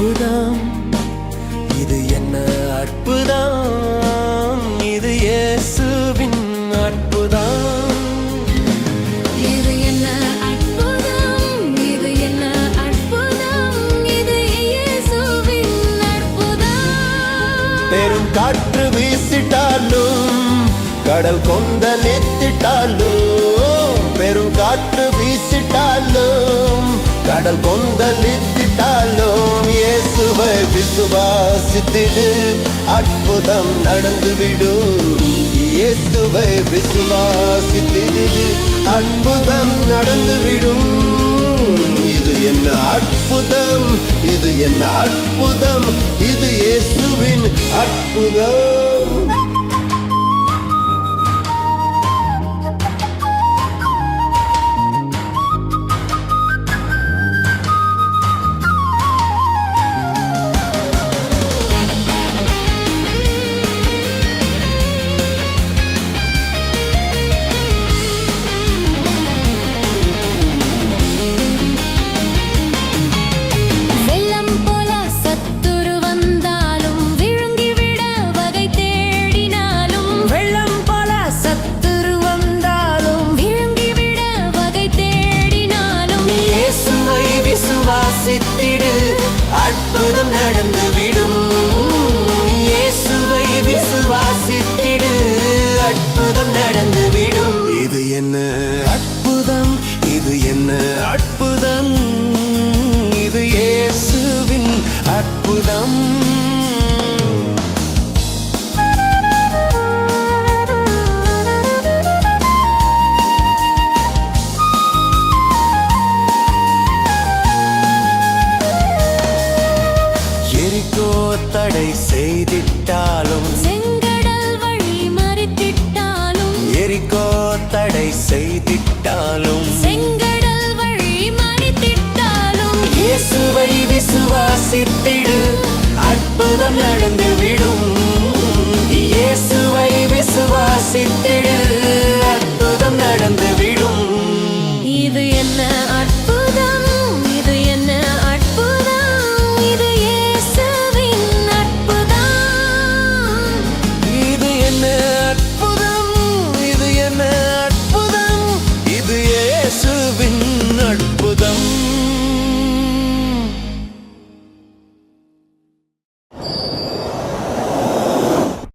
அற்புதம். இது என்ன அற்புதம்? இது இயேசுவின் அற்புதம். பெரும் காற்று வீசிட்டாலும் கடல் கொந்தளித்திட்டாலும் பெரும் காற்று வீசிட்டாலும் கடல் கொந்தளி விசுவாசித்திடு. அற்புதம் நடந்துவிடும் இயேசுவை விசுவாசித்திடு. அற்புதம் நடந்துவிடும் இது என்ன அற்புதம்? இது என்ன அற்புதம்? இது இயேசுவின் அற்புதம். வாசித்திடு அற்புதம் நடந்துவிடும் இயேசுவை விசுவாசித்திடு. அற்புதம் நடந்துவிடும் இது என்ன? ஆசை செய்திட்டாலும் செங்கடல் வழி மறித்திட்டாலும் எரிக்கோ தடை செய்திட்டாலும் செங்கடல் வழி மறித்திட்டாலும் இயேசுவை விசுவாசித்திடு அற்புதம் நடந்துவிடும்.